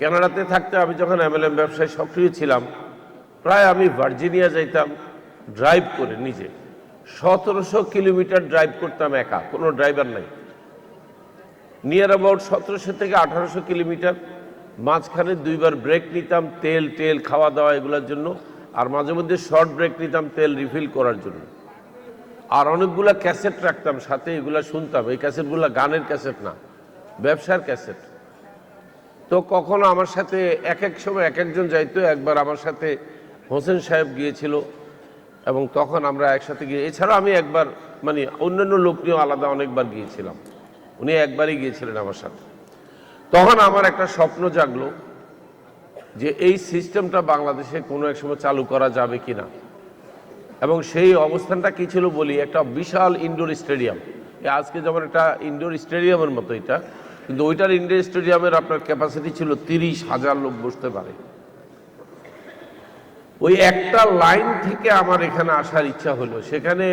কানাডাতে থাকতে আমি যখন এমএলএম ব্যবসায় সক্রিয় ছিলাম, প্রায় আমি ভার্জিনিয়া যাইতাম ড্রাইভ করে নিজে। সতেরোশো কিলোমিটার ড্রাইভ করতাম একা, কোনো ড্রাইভার নাই। নিয়ার অ্যাবাউট সতেরোশো থেকে আঠারোশো কিলোমিটার, মাঝখানে দুইবার ব্রেক নিতাম তেল টেল খাওয়া দাওয়া এগুলোর জন্য, আর মাঝে মধ্যে শর্ট ব্রেক নিতাম তেল রিফিল করার জন্য। আর অনেকগুলা ক্যাসেট রাখতাম, সাথে এগুলা শুনতাম। এই ক্যাসেটগুলো গানের ক্যাসেট না, ব্যবসার ক্যাসেট তো কখনো আমার সাথে এক এক সময় এক একজন যাইতো, একবার আমার সাথে হোসেন সাহেব গিয়েছিল এবং তখন আমরা একসাথে গিয়ে, এছাড়াও আমি একবার মানে অন্যান্য লোক নিয়েও আলাদা অনেকবার গিয়েছিলাম। উনি একবারই গিয়েছিলেন আমার সাথে। তখন আমার একটা স্বপ্ন জাগলো যে এই সিস্টেমটা বাংলাদেশে কোনো এক সময় চালু করা যাবে কি না এবং সেই অবস্থানটা কী ছিল বলি, একটা বিশাল ইনডোর স্টেডিয়াম আজকে যেমন একটা ইনডোর স্টেডিয়ামের মতো এটা কিন্তু ওইটার ইনডোর স্টেডিয়ামের আপনার ক্যাপাসিটি ছিল তিরিশ হাজার লোক বসতে পারে। ওই একটা লাইন থেকে আমার এখানে আসার ইচ্ছা হলো। সেখানে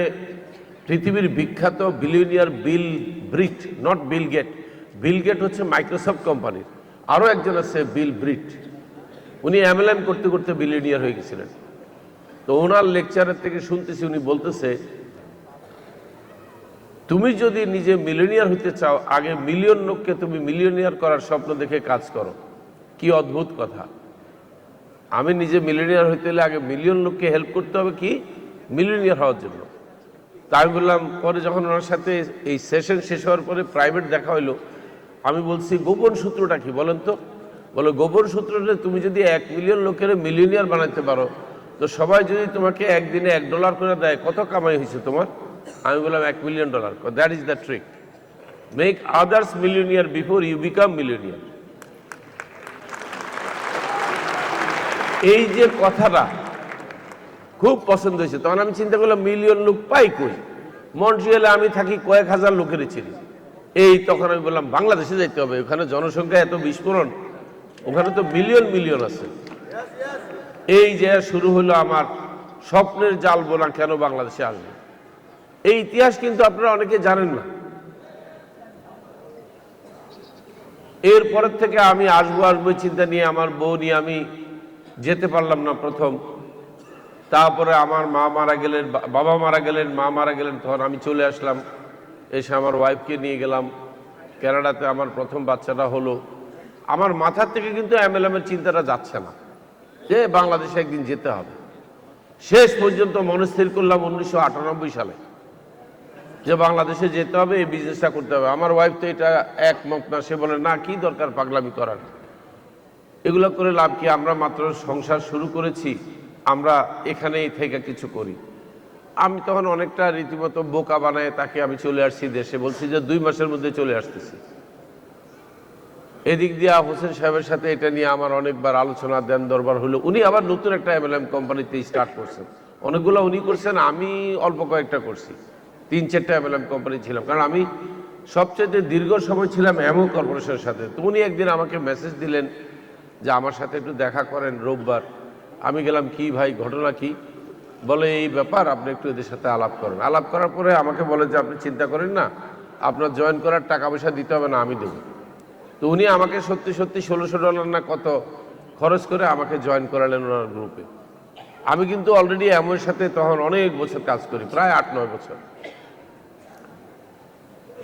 পৃথিবীর বিখ্যাত billionaire Bill Brit not Bill Gate Bill Gate হচ্ছে মাইক্রোসফট কোম্পানির আরও একজন আছে বিল ব্রিট উনি এমএলএম করতে করতে বিলিয়নিয়ার হয়ে গেছিলেন। তো ওনার লেকচারের থেকে শুনতেছি, উনি বলতেছে তুমি যদি নিজে মিলিয়নিয়ার হতে চাও, আগে মিলিয়ন লোককে তুমি মিলিয়নিয়ার করার স্বপ্ন দেখে কাজ করো। কি অদ্ভুত কথা। আমি নিজে মিলিয়নিয়ার হইতে হলে আগে মিলিয়ন লোককে হেল্প করতে হবে কি? মিলিয়নিয়ার হওয়ার জন্য। তা আমি বললাম, পরে যখন ওনার সাথে এই সেশন শেষ হওয়ার পরে প্রাইভেট দেখা হইল, আমি বলছি, গোপন সূত্রটা কি বলেন তো? বলো, গোপন সূত্রটা তুমি যদি এক মিলিয়ন লোকের মিলিয়নিয়ার বানাতে পারো, তো সবাই যদি তোমাকে একদিনে এক ডলার করে দেয়, কত কামাই হয়েছে তোমার? আমি বললাম এক million dollar that is the trick make others millionaire before you become millionaire এই যে কথাটা খুব পছন্দ হয়েছে, তখন আমি চিন্তা করলাম মিলিয়ন লোক পাই কই? মন্ট্রিয়ালে আমি থাকি কয়েক হাজার লোকের ছিলি। এই তখন আমি বললাম, বাংলাদেশে যাইতে হবে, ওখানে জনসংখ্যা এত বিস্ফোরণ, ওখানে তো মিলিয়ন মিলিয়ন আছে। এই যে শুরু হলো আমার স্বপ্নের জাল বোনা কেন বাংলাদেশে আসবে? এই ইতিহাস কিন্তু আপনারা অনেকে জানেন না। এরপরের থেকে আমি আসব আসব চিন্তা নিয়ে আমার বউ নিয়ে আমি যেতে পারলাম না প্রথম। তারপরে আমার মা মারা গেলেন বাবা মারা গেলেন, মা মারা গেলেন, তখন আমি চলে আসলাম। এসে আমার ওয়াইফকে নিয়ে গেলাম। কানাডাতে আমার প্রথম বাচ্চাটা হলো। আমার মাথার থেকে কিন্তু এমএলএমের চিন্তাটা যাচ্ছে না। যে বাংলাদেশে একদিন যেতে হবে। শেষ পর্যন্ত মনস্থির করলাম উনিশশো আটানব্বই সালে। যে বাংলাদেশে যেতে হবে, এই বিজনেসটা করতে হবে। আমার ওয়াইফ তো এটা একমত না, সে বলে, না, কি দরকার পাগলামি করার? এগুলো করে লাভ কি? আমরা মাত্র সংসার শুরু করেছি, আমরা এখানেই থেকে কিছু করি। আমি তখন অনেকটা রীতিমতো বোকা বানায় তাকে আমি চলে আসছি দেশে, বলছি যে দুই মাসের মধ্যে চলে আসতেছি। এদিক দিয়ে হোসেন সাহেবের সাথে এটা নিয়ে আমার অনেকবার আলোচনা দেন দরবার হলো। উনি আবার নতুন একটা এমএলএম কোম্পানিতে স্টার্ট করছেন। অনেকগুলো উনি করছেন, আমি অল্প কয়েকটা করছি। তিন চারটা এমএলএম কোম্পানি ছিলাম। কারণ আমি সবচেয়ে দীর্ঘ সময় ছিলাম এমও কর্পোরেশনের সাথে। তো উনি একদিন আমাকে মেসেজ দিলেন যে আমার সাথে একটু দেখা করেন রোববার। আমি গেলাম, কি ভাই, ঘটনা কি? বলে, এই ব্যাপার, আপনি একটু এদের সাথে আলাপ করেন। আলাপ করার পরে আমাকে বলে যে, আপনি চিন্তা করেন না, আপনার জয়েন করার টাকা পয়সা দিতে হবে না, আমি দেবো। তো উনি আমাকে সত্যি সত্যি ষোলোশো ডলার না কত খরচ করে আমাকে জয়েন করালেন ওনার গ্রুপে আমি কিন্তু অলরেডি এমন সাথে তখন অনেক বছর কাজ করি, প্রায় আট, নয় বছর।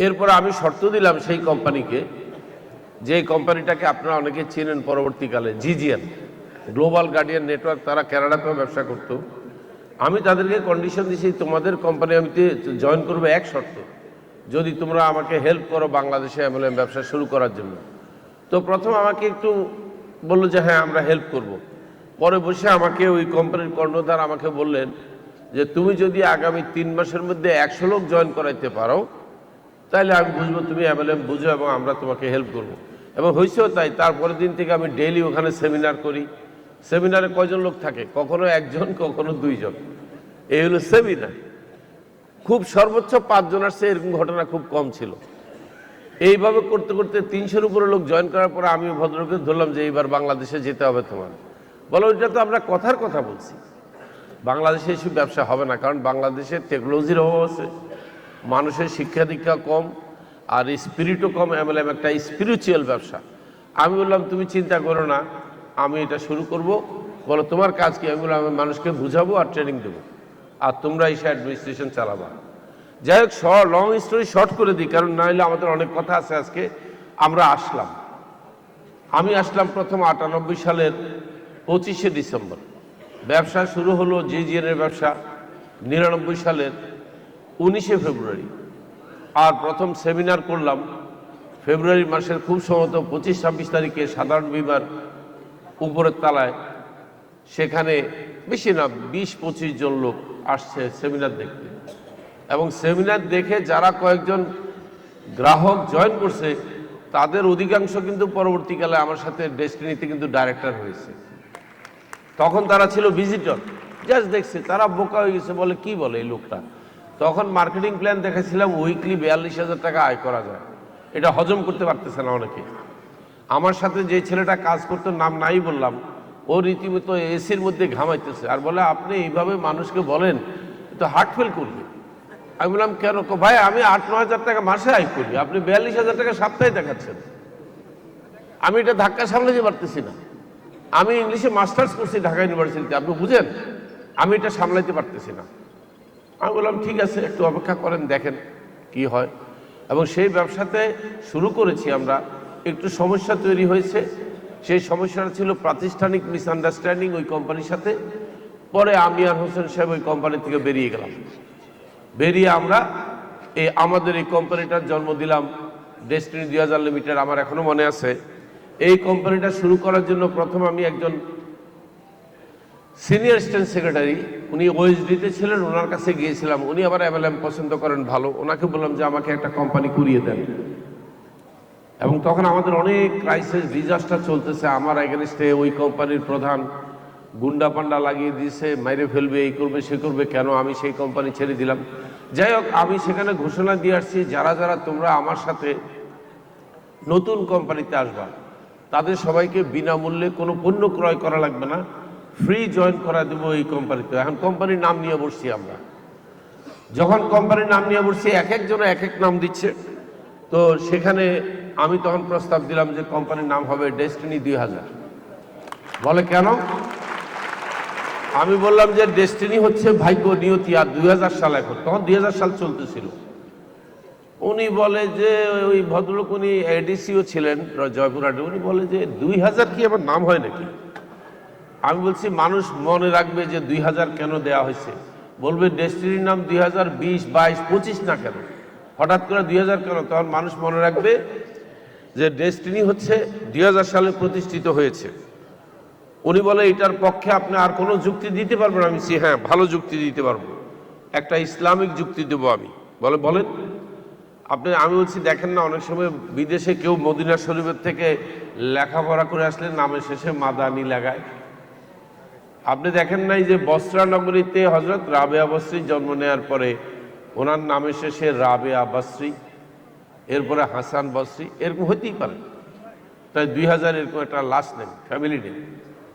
এরপর আমি শর্ত দিলাম সেই কোম্পানিকে, যে কোম্পানিটাকে আপনারা অনেকে চেনেন পরবর্তীকালে, জিজিএন গ্লোবাল গার্ডিয়ান নেটওয়ার্ক তারা কানাডাতেও ব্যবসা করতো আমি তাদেরকে কন্ডিশন দিয়েছি তোমাদের কোম্পানি আমি জয়েন করব এক শর্ত, যদি তোমরা আমাকে হেল্প করো বাংলাদেশে এমএলএম ব্যবসা শুরু করার জন্য তো প্রথম আমাকে একটু বলল যে হ্যাঁ আমরা হেল্প করব। পরে বসে আমাকে ওই কোম্পানির কর্ণধার আমাকে বললেন যে, তুমি যদি আগামী তিন মাসের মধ্যে একশো লোক জয়েন করাইতে পারো তাহলে আমি বুঝব, তুমি এমএলএম বুঝো এবং আমরা তোমাকে হেল্প করব। এবং হয়েছেও তাই, তারপরের দিন থেকে আমি ডেইলি ওখানে সেমিনার করি। সেমিনারে কয়জন লোক থাকে? কখনো একজন, কখনো দুইজন। এই হলো সেমিনার খুব সর্বোচ্চ পাঁচজন আসছে এরকম ঘটনা খুব কম ছিল। এইভাবে করতে করতে তিনশোর উপরে লোক জয়েন করার পরে আমি ভদ্রকে ধরলাম যে, এইবার বাংলাদেশে যেতে হবে তোমার। বলো, ওইটা তো আমরা কথার কথা বলছি। বাংলাদেশে এসব ব্যবসা হবে না, কারণ বাংলাদেশে টেকনোলজির অভাব আছে। মানুষের শিক্ষা দীক্ষা কম আর স্পিরিটও কম, এমএলএম একটা স্পিরিচুয়াল ব্যবসা। আমি বললাম, তুমি চিন্তা করো না, আমি এটা শুরু করব। বলো, তোমার কাজ কি? আমি বললাম, আমি মানুষকে বুঝাবো আর ট্রেনিং দেবো। আর তোমরা এসে অ্যাডমিনিস্ট্রেশন চালাবা। যাই হোক লং স্টোরি শর্ট করে দিই, কারণ না হলে আমাদের অনেক কথা আছে আজকে। আমরা আসলাম। আমি আসলাম প্রথম আটানব্বই সালের পঁচিশে ডিসেম্বর। ব্যবসা শুরু হলো জিজিএনের ব্যবসা, নিরানব্বই সালের উনিশে ফেব্রুয়ারি। আর প্রথম সেমিনার করলাম ফেব্রুয়ারি মাসের খুব সম্ভবত পঁচিশ ছাব্বিশ তারিখে সাধারণ বিমার উপরের তলায়। সেখানে বেশি না, বিশ পঁচিশ জন লোক আসছে সেমিনার দেখতে। এবং সেমিনার দেখে যারা কয়েকজন গ্রাহক জয়েন করছে, তাদের অধিকাংশ কিন্তু পরবর্তীকালে আমার সাথে ডেস্টিনিতে কিন্তু ডাইরেক্টর হয়েছে। তখন তারা ছিল ভিজিটর। জাস্ট দেখছে, তারা বোকা হয়ে গেছে, বলে কি বলে এই লোকটা? তখন মার্কেটিং প্ল্যান দেখেছিলাম উইকলি বিয়াল্লিশ হাজার টাকা আয় করা যায়। এটা হজম করতে পারতেছে না অনেকে। আমার সাথে যে ছেলেটা কাজ করতো, নাম নাই বললাম, ও রীতিমতো এসির মধ্যে ঘামাইতেছে আর বলে, আপনি এইভাবে মানুষকে বলেন তো হার্ট ফেল করবে। আমি বললাম, কেন? ভাই, আমি আট ন হাজার টাকা মাসে আয় করি, আপনি বিয়াল্লিশ হাজার টাকা সপ্তাহে দেখাচ্ছেন। আমি এটা ধাক্কা সামলাতে পারতেছি না। আমি ইংলিশে মাস্টার্স করছি ঢাকা ইউনিভার্সিটিতে, আপনি বুঝেন? আমি এটা সামলাইতে পারতেছি না। আমি বললাম, ঠিক আছে, একটু অপেক্ষা করেন, দেখেন কি হয়। এবং সেই ব্যবসাতে শুরু করেছি আমরা। একটু সমস্যা তৈরি হয়েছে। সেই সমস্যাটা ছিল প্রাতিষ্ঠানিক মিসআন্ডারস্ট্যান্ডিং ওই কোম্পানির সাথে। পরে আমি আর হোসেন সাহেব ওই কোম্পানি থেকে বেরিয়ে গেলাম। বেরিয়ে আমরা এই আমাদের এই কোম্পানিটার জন্ম দিলাম ডেস্টিনি দুই হাজার লিমিটেড, আমার এখনও মনে আছে। এই কোম্পানিটা শুরু করার জন্য প্রথম আমি একজন সিনিয়র স্টেট সেক্রেটারি, উনি ওএসডিতে ছিলেন, ওনার কাছে গিয়েছিলাম। উনি আবার এমএলএম পছন্দ করেন ভালো। ওনাকে বললাম যে আমাকে একটা কোম্পানি করিয়ে দেন। এবং তখন আমাদের অনেক ক্রাইসিস ডিজাস্টার চলতেছে। আমার এগেনস্টে ওই কোম্পানির প্রধান গুন্ডা পান্ডা লাগিয়ে দিয়েছে মাইরে ফেলবে, এই করবে, সে করবে, কেন আমি সেই কোম্পানি ছেড়ে দিলাম? যাই হোক, আমি সেখানে ঘোষণা দিয়ে আসছি, যারা যারা তোমরা আমার সাথে নতুন কোম্পানিতে আসবা, তাদের সবাইকে বিনামূল্যে কোনো পণ্য ক্রয় করা লাগবে না। ফ্রি জয়েন করা দেবো এই কোম্পানিতে এখন কোম্পানির নাম নিয়ে বসছি আমরা। যখন কোম্পানির নাম নিয়ে বসছি, এক একজন এক এক নাম দিচ্ছে। তো সেখানে আমি তখন প্রস্তাব দিলাম যে কোম্পানির নাম হবে ডেস্টিনি দুই হাজার। বলে কেন? আমি বললাম যে ডেস্টিনি হচ্ছে ভাগ্য নিয়তি আর দুই হাজার সাল এখন। তখন দুই হাজার সাল চলতেছিল। উনি বলে যে, ওই ভদ্রলোক, উনি এডিসিও ছিলেন, জয়পুরহাটে। উনি বলে যে, দুই হাজার কি আমার নাম হয় নাকি? আমি বলছি মানুষ মনে রাখবে যে দুই হাজার কেন দেওয়া হয়েছে? বলবে ডেস্টিনির নাম দুই হাজার বিশ বাইশ পঁচিশ না কেন? হঠাৎ করে দুই হাজার কেন? তখন মানুষ মনে রাখবে যে ডেস্টিনি হচ্ছে দুই হাজার সালে প্রতিষ্ঠিত হয়েছে। উনি বলে এটার পক্ষে আপনি আর কোনো যুক্তি দিতে পারবেন আমি বলছি, হ্যাঁ ভালো যুক্তি দিতে পারব। একটা ইসলামিক যুক্তি দেবো আমি। বলে বলেন। আপনি আমি বলছি দেখেন না অনেক সময় বিদেশে কেউ মদিনা শরীফের থেকে লেখাপড়া করে আসলে নামের শেষে মাদানি লাগায়। আপনি দেখেন নাই যে বস্ত্রা নগরীতে হজরত রাবেয়া বস্রী জন্ম নেওয়ার পরে ওনার নামে শেষে রাবেয়া বস্রী, এরপরে হাসান বস্রী, এরকম হতেই পারে। তাই দুই হাজার এরকম একটা লাস্ট নেম ফ্যামিলি নেম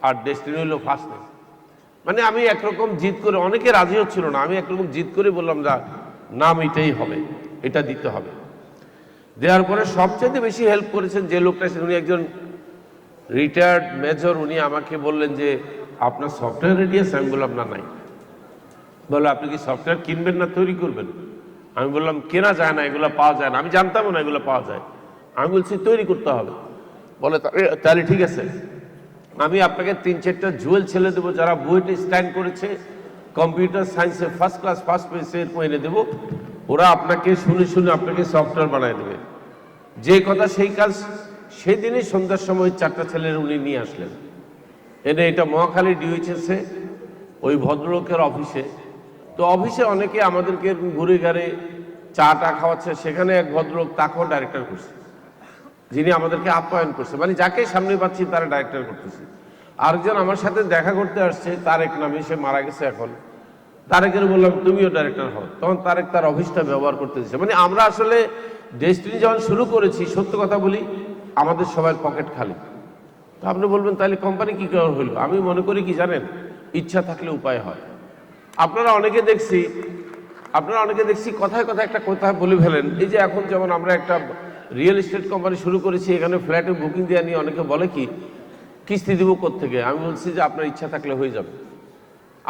আর ডেস্টিনি হলো ফার্স্ট নেম মানে আমি একরকম জিদ করে, অনেকে রাজি হচ্ছিল না, আমি একরকম জিদ করে বললাম, যা, নাম এটাই হবে, এটা দিতে হবে। দেওয়ার পরে সবচেয়ে বেশি হেল্প করেছেন যে লোকটা, উনি একজন রিটায়ার্ড মেজর উনি আমাকে বললেন যে আপনার সফটওয়্যার রেডি আছে, আমি বললাম, না, নাই। বলে, আপনি কি সফটওয়্যার কিনবেন না তৈরি করবেন? আমি বললাম, কেনা যায় না, এগুলো পাওয়া যায় না। আমি জানতামও না এগুলো পাওয়া যায়। আমি বলছি, তৈরি করতে হবে। বলে, "তা- তাহলে ঠিক আছে। আমি আপনাকে তিন চারটা জুয়েল ছেলে দেবো, যারা বুয়েটে স্ট্যান্ড করেছে কম্পিউটার সায়েন্সে ফার্স্ট ক্লাস ফার্স্ট পেয়েছে এরকম এনে দেবো। ওরা আপনাকে শুনে শুনে আপনাকে সফটওয়্যার বানায় দেবে। যে কথা সেই কাজ, সেদিনই সন্ধ্যার সময় চারটা ছেলের উনি নিয়ে আসলেন। এনে এটা মহাখালী ডিউএইচএসে ওই ভদ্রলোকের অফিসে। তো অফিসে অনেকে আমাদেরকে ঘুরে ঘাড়ে চা টা খাওয়াচ্ছে, সেখানে এক ভদ্রলোক তাকেও ডাইরেক্টর করছে। যিনি আমাদেরকে আপ্যায়ন করছে মানে যাকে সামনে পাচ্ছি তারা ডাইরেক্টর করতেছে। আরেকজন আমার সাথে দেখা করতে আসছে, তারেক নামে, সে মারা গেছে এখন। তারেকের বললাম, তুমিও ডাইরেক্টর হও। তখন তারেক তার অফিসটা ব্যবহার করতে দিচ্ছে মানে আমরা আসলে ডেস্টিনি যখন শুরু করেছি, সত্য কথা বলি, আমাদের সবার পকেট খালি। তো আপনি বলবেন, তাহলে কোম্পানি কি করে হইল? আমি মনে করি কি জানেন, ইচ্ছা থাকলে উপায় হয়। আপনারা অনেকে দেখছি, আপনারা অনেকে দেখছি কথায় কথায় একটা কথা বলে ফেলেন, এই যে এখন যেমন আমরা একটা রিয়েল এস্টেট কোম্পানি শুরু করেছি, এখানে ফ্ল্যাটে বুকিং দেওয়া নিয়ে অনেকে বলে কি, কিস্তি দিব থেকে আমি বলছি যে আপনার ইচ্ছা থাকলে হয়ে যাবে।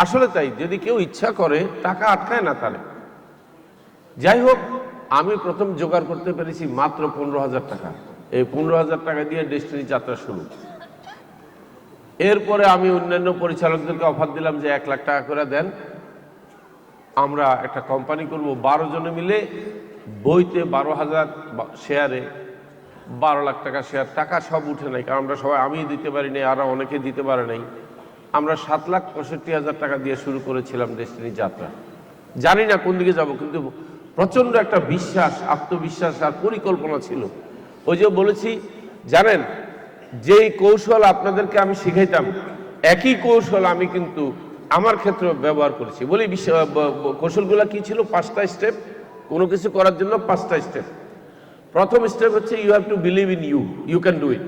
আসলে তাই, যদি কেউ ইচ্ছা করে, টাকা আটকায় না তাহলে। যাই হোক, আমি প্রথম জোগাড় করতে পেরেছি মাত্র পনেরো হাজার টাকা। এই পনেরো হাজার টাকা দিয়ে ডেস্টিনি যাত্রা শুরু। এরপরে আমি অন্যান্য পরিচালকদেরকে অফার দিলাম যে এক লাখ টাকা করে দেন। আমরা একটা কোম্পানি করব। বারো জনে মিলে বইতে বারো হাজার শেয়ারে বারো লাখ টাকা শেয়ার টাকা সব উঠে নাই, কারণ আমরা সবাই আমি দিতে পারি নাই আরও অনেকে দিতে পারে নাই। আমরা সাত লাখ পঁয়ষট্টি হাজার টাকা দিয়ে শুরু করেছিলাম ডেস্টিনি যাত্রা। জানি না কোন দিকে যাব, কিন্তু প্রচণ্ড একটা বিশ্বাস, আত্মবিশ্বাস আর পরিকল্পনা ছিল। ওই যে বলেছি, জানেন যেই কৌশল আপনাদেরকে আমি শিখাইতাম, একই কৌশল আমি কিন্তু আমার ক্ষেত্রে ব্যবহার করেছি। বলি কৌশলগুলো কি ছিল? পাঁচটা স্টেপ কোনো কিছু করার জন্য পাঁচটা স্টেপ প্রথম স্টেপ হচ্ছে you have to believe in you you can do it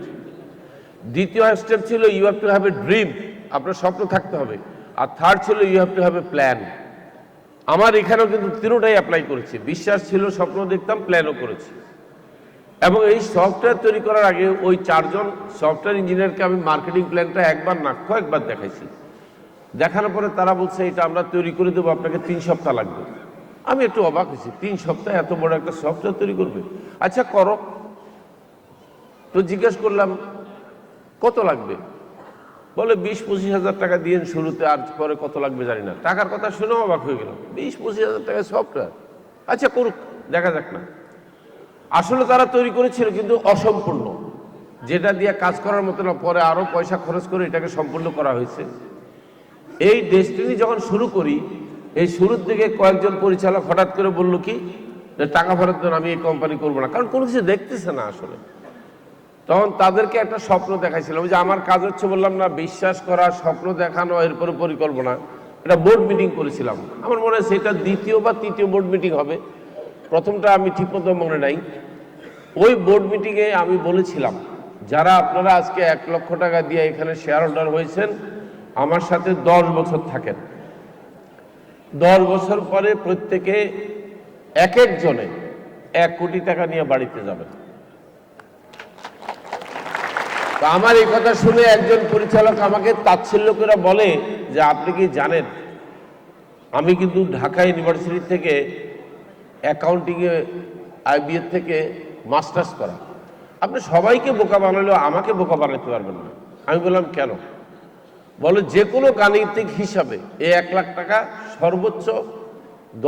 দ্বিতীয় স্টেপ ছিল you have to have a dream আপনার স্বপ্ন থাকতে হবে। আর থার্ড ছিল you have to have a plan আমার এখানেও কিন্তু তিনোটাই অ্যাপ্লাই করেছি। বিশ্বাস ছিল, স্বপ্ন দেখতাম প্ল্যানও করেছি। এবং এই সফটওয়্যার তৈরি করার আগে ওই চারজন সফটওয়্যার ইঞ্জিনিয়ারকে আমি মার্কেটিং প্ল্যানটা একবার না কয়েকবার দেখাইছি। দেখানোর পরে তারা বলছে, এটা আমরা তৈরি করে দেবো, আপনাকে তিন সপ্তাহ লাগবে। আমি একটু অবাক হয়েছি, তিন সপ্তাহে এত বড় একটা সফটওয়্যার তৈরি করবে? আচ্ছা করো। তো জিজ্ঞেস করলাম, কত লাগবে? বলে, বিশ, পঁচিশ হাজার টাকা দিয়ে শুরুতে, আর পরে কত লাগবে জানি না। টাকার কথা শুনেও অবাক হয়ে গেল বিশ, পঁচিশ হাজার টাকা সফটওয়্যার? আচ্ছা করুক, দেখা যাক না। আসলে তারা তৈরি করেছিল কিন্তু অসম্পূর্ণ। যেটা দিয়ে কাজ করার মতো না, পরে আরও পয়সা খরচ করে এটাকে সম্পূর্ণ করা হয়েছে। এই ডেস্টিনি যখন শুরু করি, এই শুরুর দিকে কয়েকজন পরিচালক হঠাৎ করে বলল কি টাকা ফেরত দেন, আমি এই কোম্পানি করব না। কারণ কোনো কিছু দেখতেছে না আসলে। তখন তাদেরকে একটা স্বপ্ন দেখাইছিলাম, যে আমার কাজ হচ্ছে বললাম না, বিশ্বাস করা, স্বপ্ন দেখানো, এরপরে পরিকল্পনা। একটা বোর্ড মিটিং করেছিলাম। আমার মনে হয় সেটা দ্বিতীয় বা তৃতীয় বোর্ড মিটিং হবে। প্রথমটা আমি ঠিকমতো মনে নাই। ওই বোর্ড মিটিংয়ে আমি বলেছিলাম, যারা আপনারা আজকে এক লক্ষ টাকা দিয়ে এখানে শেয়ার হোল্ডার হয়েছেন, আমার সাথে দশ বছর থাকেন। দশ বছর পরে প্রত্যেকে এক একজনে এক কোটি টাকা নিয়ে বাড়িতে যাবেন। তো আমার এই কথা শুনে একজন পরিচালক আমাকে তাচ্ছিল্য করে বলে যে, আপনি কি জানেন, আমি কিন্তু ঢাকা ইউনিভার্সিটি থেকে অ্যাকাউন্টিংয়ে আইবিএর থেকে মাস্টার্স করা। আপনি সবাইকে বোকা বানালেও আমাকে বোকা বানাতে পারবেন না। আমি বললাম, কেন? বলে, যে কোনো গাণিতিক হিসাবে এই এক লাখ টাকা সর্বোচ্চ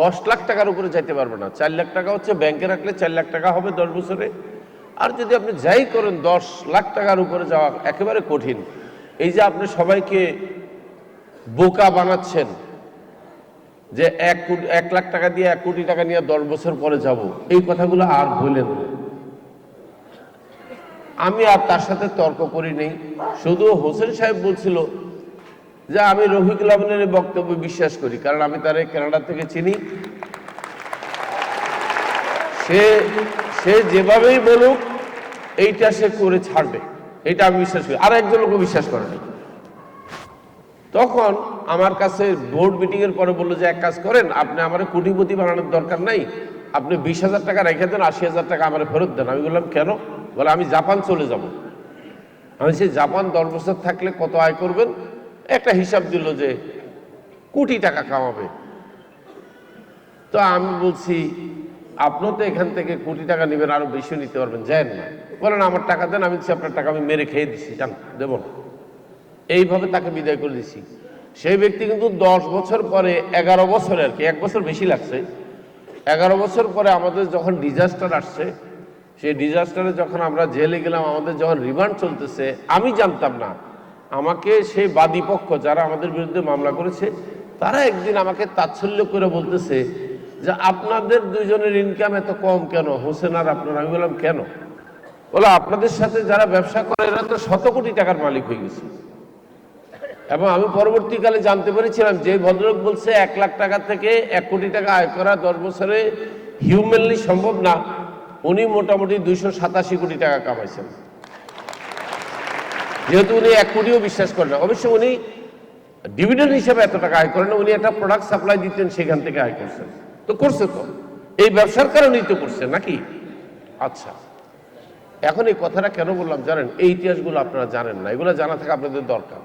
দশ লাখ টাকার উপরে যাইতে পারবে না। চার লাখ টাকা হচ্ছে ব্যাংকে রাখলে চার লাখ টাকা হবে দশ বছরে। আর যদি আপনি যাই করেন, দশ লাখ টাকার উপরে যাওয়া একেবারে কঠিন। এই যে আপনি সবাইকে বোকা বানাচ্ছেন যে এক কোটি, এক লাখ টাকা দিয়ে এক কোটি টাকা নিয়ে দশ বছর পরে যাব, এই কথাগুলো আর বললেন আমি আর তার সাথে তর্ক করি নেই। শুধু হোসেন সাহেব বলছিল যে আমি আহমেদের এই বক্তব্য বিশ্বাস করি, কারণ আমি তার কানাডা থেকে চিনি। সে সে যেভাবেই বলুক, এইটা সে করে ছাড়বে। এটা আমি বিশ্বাস করি। আর একজন লোক বিশ্বাস করে নাই তখন আমার কাছে বোর্ড মিটিং এর পরে বলল যে, এক কাজ করেন, আপনি আমার কোটিপতি বানানোর দরকার নাই। আপনি বিশ হাজার টাকা রেখে দেন, আশি হাজার টাকা আমার ফেরত দেন। আমি বললাম, কেন? বলে, আমি জাপান চলে যাব। আমি সেই জাপান দশ বছর থাকলে কত আয় করবেন? একটা হিসাব দিল যে, কোটি টাকা কামাবে তো আমি বলছি আপনিও তো এখান থেকে কোটি টাকা নেবেন, আরও বেশি নিতে পারবেন। যান না। বলেন, আমার টাকা দেন, আমি আপনার টাকা আমি মেরে খেয়ে দিচ্ছি জান দেবো না। এইভাবে তাকে বিদায় করে দিছি। সেই ব্যক্তি কিন্তু দশ বছর পরে, এগারো বছরে আর কি, এক বছর বেশি লাগছে। এগারো বছর পরে আমাদের যখন ডিজাস্টার আসছে, সেই ডিজাস্টারে যখন আমরা জেলে গেলাম, আমাদের যখন রিমান্ড চলতেছে, আমি জানতাম না। আমাকে সেই বাদী পক্ষ যারা আমাদের বিরুদ্ধে মামলা করেছে, তারা একদিন আমাকে তাচ্ছল্য করে বলতেছে যে, আপনাদের দুইজনের ইনকাম এত কম কেন? হোসেন আর আপনার? আমি বললাম, কেন? বলে, আপনাদের সাথে যারা ব্যবসা করে, এরা তো শত কোটি টাকার মালিক হয়ে গেছে। এবং আমি পরবর্তীকালে জানতে পেরেছিলাম যে ভদ্রলোক বলছে এক লাখ টাকা থেকে এক কোটি টাকা আয় করা দশ বছরে হিউম্যানলি সম্ভব না। উনি মোটামুটি দুইশো সাতাশি কোটি টাকা কামাইছেন। যেহেতু উনি এক কোটিও বিশ্বাস করেন না। অবশ্য উনি ডিভিডেন্ড হিসেবে এত টাকা আয় করেন উনি একটা প্রোডাক্ট সাপ্লাই দিতেন, সেখান থেকে আয় করছেন। তো করছে তো। এই ব্যবসার কারণেই তো করছে, নাকি? আচ্ছা। এখন এই কথাটা কেন বললাম জানেন? এই ইতিহাসগুলো আপনারা জানেন না। এগুলো জানা থাকা আপনাদের দরকার।